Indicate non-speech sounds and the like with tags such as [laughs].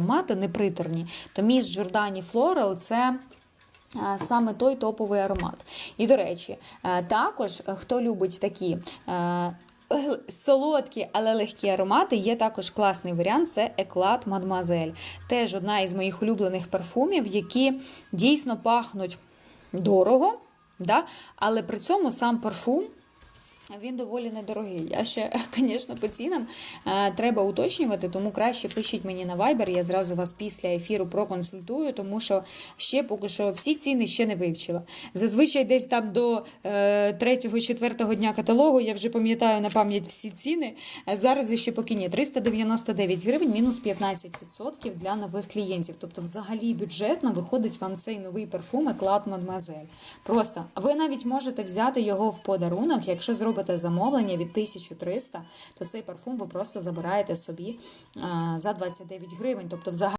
аромати, неприторні, то Miss Giordani Floral – це е, саме той топовий аромат. І, до речі, е, також, е, хто любить такі. Солодкі, але легкі аромати. Є також класний варіант це Еклад Мадмазель. Теж одна із моїх улюблених парфумів, які дійсно пахнуть дорого, да? але при цьому сам парфум. Він доволі недорогий. Я ще, [laughs] звісно, по цінам е, треба уточнювати, тому краще пишіть мені на Viber, я зразу вас після ефіру проконсультую, тому що ще поки що всі ціни ще не вивчила. Зазвичай десь там до е, 3-4 дня каталогу я вже пам'ятаю на пам'ять всі ціни. Е, Зараз ще поки ні. 399 гривень, мінус 15% для нових клієнтів. Тобто, взагалі бюджетно виходить вам цей новий парфум Еклад Мадмазель. Просто ви навіть можете взяти його в подарунок, якщо зробите замовлення від 1300, то цей парфум ви просто забираєте собі за 29 гривень. Тобто, взагалі.